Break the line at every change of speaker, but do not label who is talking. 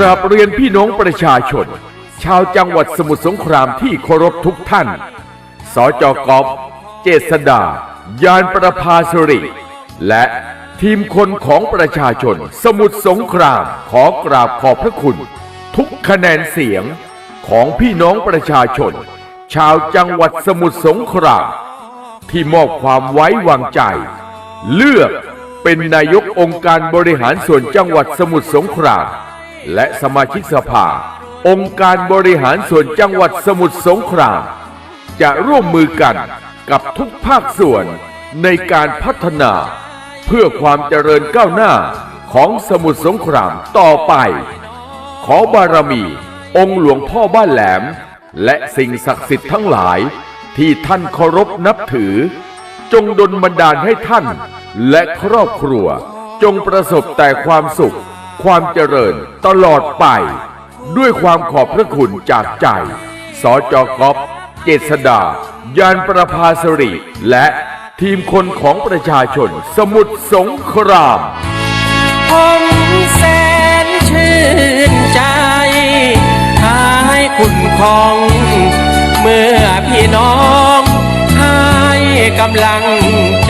ราบเรียนพี่น้องประชาชน ชาวจังหวัดสมุทรสงครามที่เคารพทุกท่าน สจกอบเจษดา ยานประภาสริ และทีมคนของประชาชน สมุทรสงครามขอกราบขอบพระคุณ ทุกคะแนนเสียงของพี่น้องประชาชน ชาวจังหวัดสมุทรสงครามที่มอบความไว้วางใจ เลือกเป็นนายกองค์การบริหารส่วนจังหวัดสมุทรสงคราม และสมาชิกสภา องค์การบริหารส่วนจังหวัดสมุทรสงคราม จะร่วมมือกันกับทุกภาคส่วนในการพัฒนา เพื่อความเจริญก้าวหน้าของสมุทรสงครามต่อไป ขอบารมี องค์หลวงพ่อบ้านแหลม และสิ่งศักดิ์สิทธิ์ทั้งหลายที่ท่านเคารพนับถือ จงดลบันดาลให้ท่าน และครอบครัวจงประสบแต่ความสุข ความเจริญตลอดไป ด้วยความขอบพระคุณจากใจ สจกอบเจษดา ยานประภาสริและทีมคนของประชาชนสมุทรสงคราม
ผมแสนชื่นใจหายคุณของ เมื่อพี่น้องให้กำลังใจ